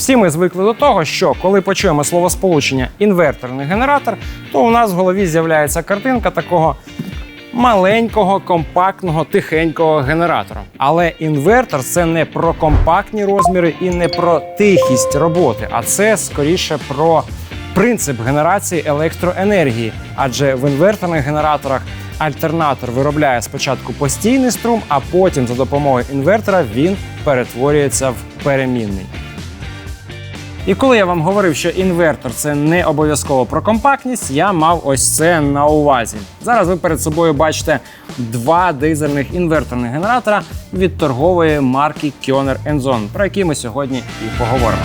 Всі ми звикли до того, що коли почуємо словосполучення інверторний генератор, то у нас в голові з'являється картинка такого маленького, компактного, тихенького генератора. Але інвертор це не про компактні розміри і не про тихість роботи, а це скоріше про принцип генерації електроенергії. Адже в інверторних генераторах альтернатор виробляє спочатку постійний струм, а потім за допомогою інвертора він перетворюється в перемінний. І коли я вам говорив, що інвертор це не обов'язково про компактність, я мав ось це на увазі. Зараз ви перед собою бачите два дизельних інверторних генератора від торгової марки Kioner Enzon, про які ми сьогодні і поговоримо.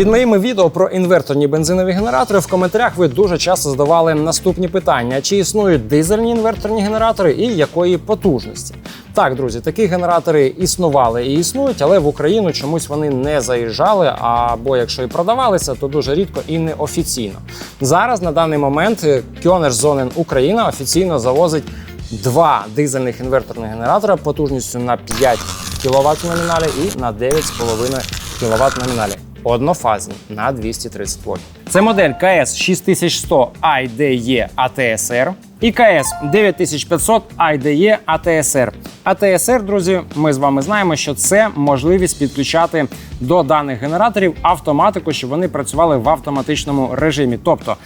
Під моїми відео про інверторні бензинові генератори в коментарях ви дуже часто задавали наступні питання: чи існують дизельні інверторні генератори і якої потужності? Так, друзі, такі генератори існували і існують, але в Україну чомусь вони не заїжджали. Або якщо і продавалися, то дуже рідко і неофіційно. Зараз на даний момент Kioner Zonen Україна офіційно завозить два дизельних інверторних генератора потужністю на 5 кВт номіналі і на 9,5 кВт номіналі однофазні на 230 вольт. Це модель КС 6100 IDE ATSR і КС 9500 IDE ATSR. ATSR, друзі, ми з вами знаємо, що це можливість підключати до даних генераторів автоматику, щоб вони працювали в автоматичному режимі. Тобто,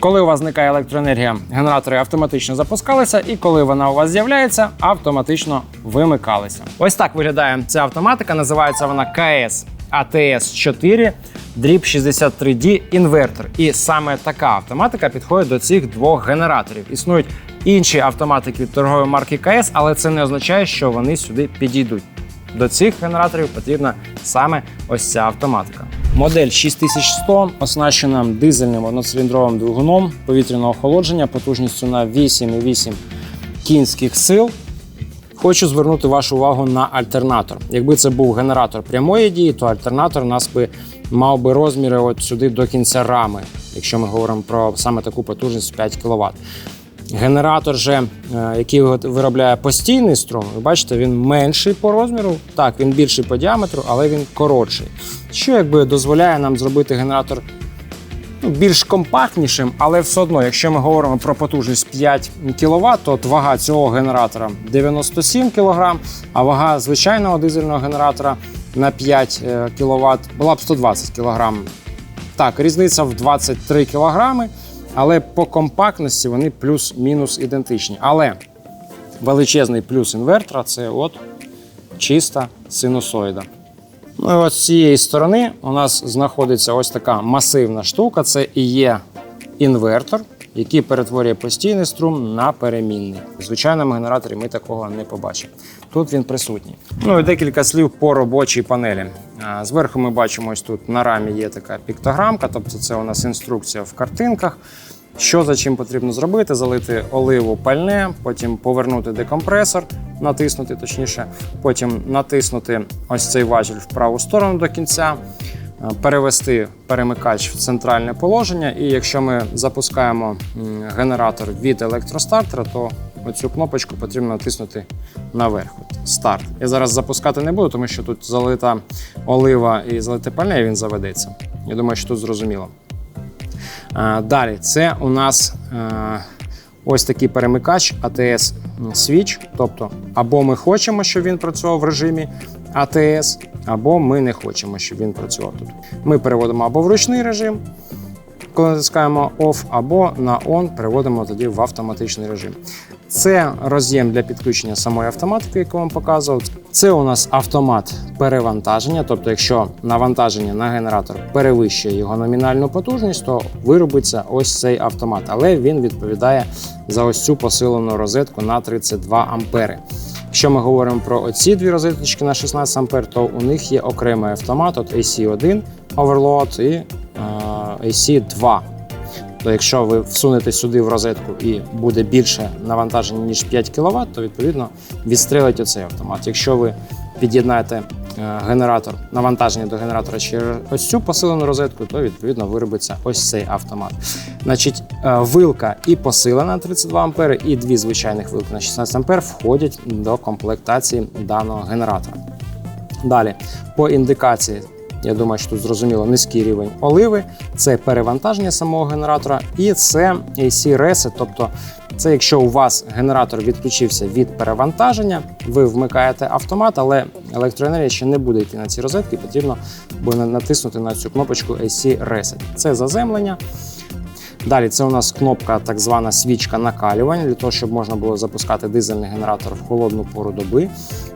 коли у вас зникає електроенергія, генератори автоматично запускалися, і коли вона у вас з'являється, автоматично вимикалися. Ось так виглядає ця автоматика. Називається вона КС АТС 4 дріб 63D інвертор. І саме така автоматика підходить до цих двох генераторів. Існують інші автоматики від торгової марки КС, але це не означає, що вони сюди підійдуть. До цих генераторів потрібна саме ось ця автоматика. Модель 6100 оснащена дизельним одноциліндровим двигуном повітряного охолодження потужністю на 8,8 кінських сил. Хочу звернути вашу увагу на альтернатор. Якби це був генератор прямої дії, то альтернатор у нас би мав би розміри от сюди до кінця рами, якщо ми говоримо про саме таку потужність 5 кВт. Генератор, же, е, який виробляє постійний струм, ви бачите, він менший по розміру. Так, він більший по діаметру, але він коротший. Що якби дозволяє нам зробити генератор більш компактнішим, але все одно, якщо ми говоримо про потужність 5 кВт, то вага цього генератора 97 кг, а вага звичайного дизельного генератора на 5 кВт була б 120 кг. Так, різниця в 23 кг, але по компактності вони плюс-мінус ідентичні. Але величезний плюс інвертора це от чиста синусоїда. Ну і от з цієї сторони у нас знаходиться ось така масивна штука. Це і є інвертор, який перетворює постійний струм на перемінний. В звичайному генераторі ми такого не побачимо. Тут він присутній. Ну і декілька слів по робочій панелі. Зверху ми бачимо, ось тут на рамі є така піктограмка, тобто це у нас інструкція в картинках. Що за чим потрібно зробити? Залити оливу пальне, потім повернути декомпресор, натиснути точніше, потім натиснути ось цей важіль в праву сторону до кінця, е, перевести перемикач в центральне положення. І якщо ми запускаємо генератор від електростартера, то оцю кнопочку потрібно натиснути наверх. Старт. Я зараз запускати не буду, тому що тут залита олива і залите пальне, і він заведеться. Я думаю, що тут зрозуміло. Е, Далі, це у нас е, ось такий перемикач ATS Switch. Тобто, або ми хочемо, щоб він працював в режимі ATS, або ми не хочемо, щоб він працював тут. Ми переводимо або в ручний режим, коли натискаємо OFF, або на ON переводимо тоді в автоматичний режим. Це роз'єм для підключення самої автоматики, яку вам показував. Це у нас автомат перевантаження. Тобто, якщо навантаження на генератор перевищує його номінальну потужність, то виробиться ось цей автомат. Але він відповідає за ось цю посилену розетку на 32 ампери. Якщо ми говоримо про оці дві розеточки на 16 ампер, то у них є окремий автомат от AC1 Overload і е, AC2. То якщо ви всунете сюди в розетку і буде більше навантаження, ніж 5 кВт, то відповідно відстрелить оцей автомат. Якщо ви під'єднаєте е, генератор, навантаження до генератора через ось цю посилену розетку, то відповідно виробиться ось цей автомат. Значить, е, вилка і посилена на 32 ампери, і дві звичайних вилки на 16 ампер входять до комплектації даного генератора. Далі, по індикації, я думаю, що тут зрозуміло низький рівень оливи, це перевантаження самого генератора, і це AC Reset, тобто це якщо у вас генератор відключився від перевантаження, ви вмикаєте автомат, але електроенергія ще не буде йти на ці розетки, потрібно буде натиснути на цю кнопочку AC Reset. Це заземлення. Далі це у нас кнопка, так звана свічка накалювання, для того, щоб можна було запускати дизельний генератор в холодну пору доби.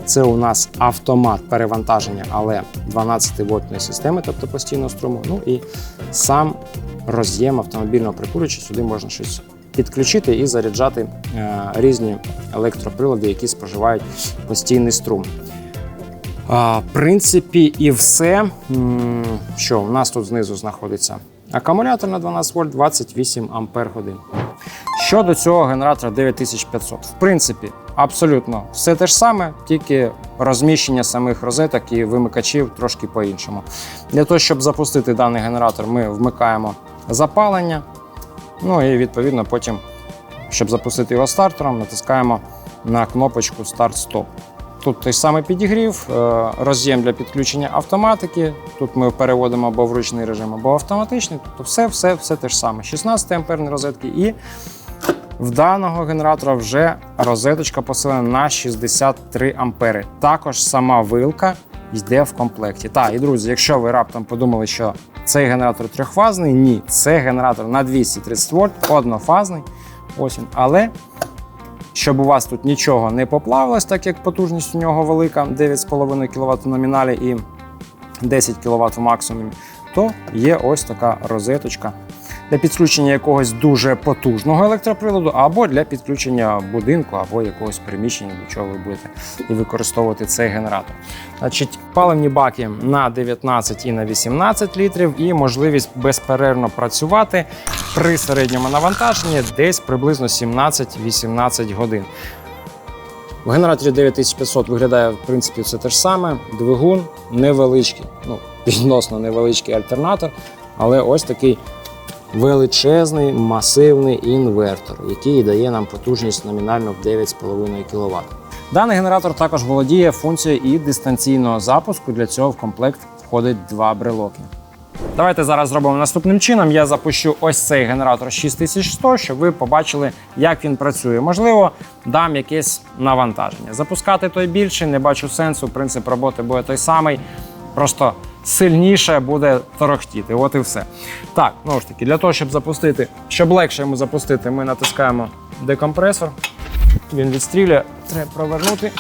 Це у нас автомат перевантаження, але 12 вольтної системи, тобто постійного струму. Ну і сам роз'єм автомобільного прикурювача. Сюди можна щось підключити і заряджати е, різні електроприлади, які споживають постійний струм. В принципі, і все. Що у нас тут знизу знаходиться акумулятор на 12 вольт 28 ампер годин. Щодо цього генератора 9500, в принципі, абсолютно все те ж саме, тільки розміщення самих розеток і вимикачів трошки по-іншому. Для того, щоб запустити даний генератор, ми вмикаємо запалення. Ну і відповідно потім, щоб запустити його стартером, натискаємо на кнопочку Старт-Стоп. Тут той самий підігрів, е, роз'єм для підключення автоматики. Тут ми переводимо або в ручний режим, або автоматичний. Тобто все, все, все те ж саме. 16 амперні розетки. І в даного генератора вже розеточка посилена на 63 ампери. Також сама вилка йде в комплекті. Так, і друзі, якщо ви раптом подумали, що цей генератор трьохфазний, ні, це генератор на 230 вольт, однофазний. Ось він. Але щоб у вас тут нічого не поплавилось, так як потужність у нього велика, 9,5 кВт в номіналі і 10 кВт в максимумі, то є ось така розеточка для підключення якогось дуже потужного електроприладу, або для підключення будинку, або якогось приміщення, до чого ви будете і використовувати цей генератор. Значить, паливні баки на 19 і на 18 літрів, і можливість безперервно працювати при середньому навантаженні десь приблизно 17-18 годин. В генераторі 9500 виглядає в принципі все те ж саме. Двигун невеличкий, ну відносно невеличкий альтернатор, але ось такий величезний масивний інвертор, який дає нам потужність номінально в 9,5 кВт. Даний генератор також володіє функцією і дистанційного запуску. Для цього в комплект входить два брелоки. Давайте зараз зробимо наступним чином. Я запущу ось цей генератор 6100, щоб ви побачили, як він працює. Можливо, дам якесь навантаження. Запускати той більший, не бачу сенсу. Принцип роботи буде той самий. Просто сильніше буде торохтіти. От і все. Так, знову ж таки, для того, щоб запустити, щоб легше йому запустити, ми натискаємо декомпресор. Він відстрілює, треба провернути.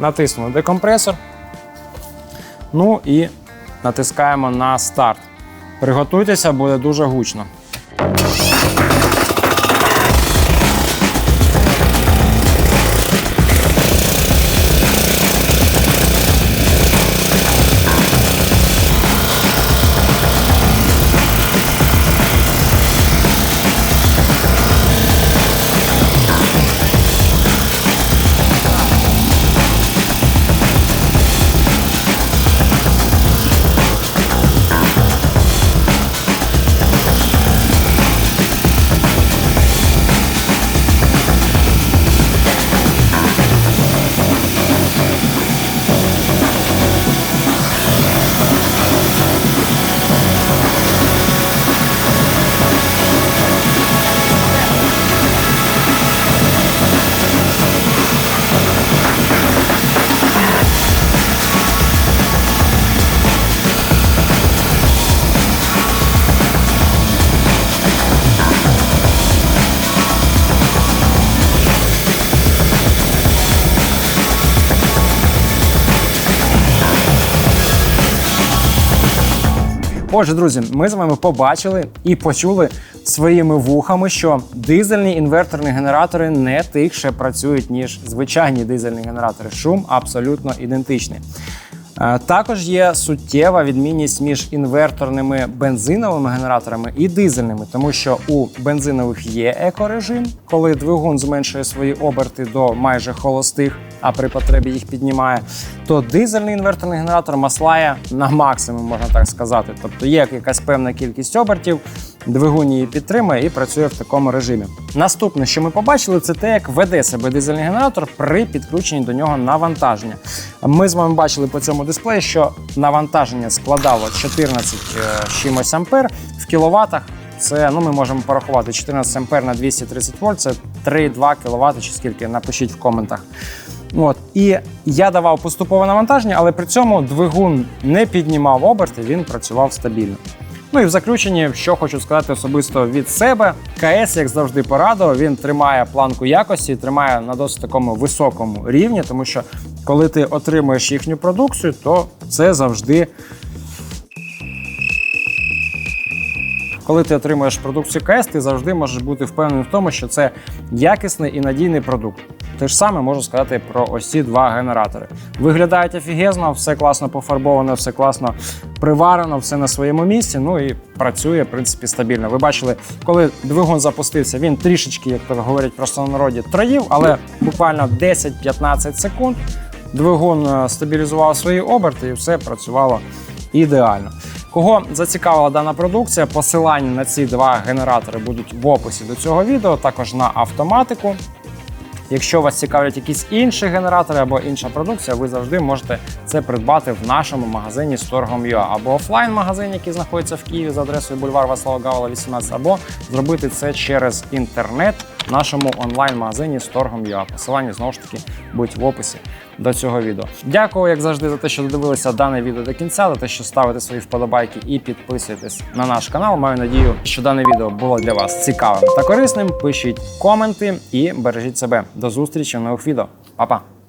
Натиснули декомпресор. Ну і натискаємо на старт. Приготуйтеся, буде дуже гучно. Отже, друзі, ми з вами побачили і почули своїми вухами, що дизельні інверторні генератори не тихше працюють, ніж звичайні дизельні генератори. Шум абсолютно ідентичний. Е, Також є суттєва відмінність між інверторними бензиновими генераторами і дизельними, тому що у бензинових є екорежим, коли двигун зменшує свої оберти до майже холостих, а при потребі їх піднімає. То дизельний інверторний генератор маслає на максимум, можна так сказати. Тобто є якась певна кількість обертів, двигун її підтримує і працює в такому режимі. Наступне, що ми побачили, це те, як веде себе дизельний генератор при підключенні до нього навантаження. Ми з вами бачили по цьому дисплеї, що навантаження складало 14 е, чимось ампер в кіловатах. Це ну ми можемо порахувати 14 ампер на 230 вольт, це 3,2 кВт чи скільки. Напишіть в коментах. От і я давав поступове навантаження, але при цьому двигун не піднімав оберти, він працював стабільно. Ну і в заключенні, що хочу сказати особисто від себе, КС, як завжди, порадував, він тримає планку якості, тримає на досить такому високому рівні, тому що коли ти отримуєш їхню продукцію, то це завжди. Коли ти отримуєш продукцію КС, ти завжди можеш бути впевнений в тому, що це якісний і надійний продукт. Те ж саме можу сказати про ось ці два генератори. Виглядають офігезно, все класно пофарбовано, все класно приварено, все на своєму місці. Ну і працює, в принципі, стабільно. Ви бачили, коли двигун запустився, він трішечки, як то говорять просто на народі, троїв, але буквально 10-15 секунд двигун е, стабілізував свої оберти і все працювало ідеально. Кого зацікавила дана продукція, посилання на ці два генератори будуть в описі до цього відео, також на автоматику. Якщо вас цікавлять якісь інші генератори або інша продукція, ви завжди можете це придбати в нашому магазині Storgom.ua або офлайн-магазин, який знаходиться в Києві за адресою бульвар Вацлава Гавала, 18, або зробити це через інтернет нашому онлайн-магазині Storgom.ua. Посилання знову ж таки будуть в описі до цього відео. Дякую, як завжди, за те, що додивилися дане відео до кінця, за те, що ставите свої вподобайки і підписуєтесь на наш канал. Маю надію, що дане відео було для вас цікавим та корисним. Пишіть коменти і бережіть себе. До зустрічі в нових відео. Па-па!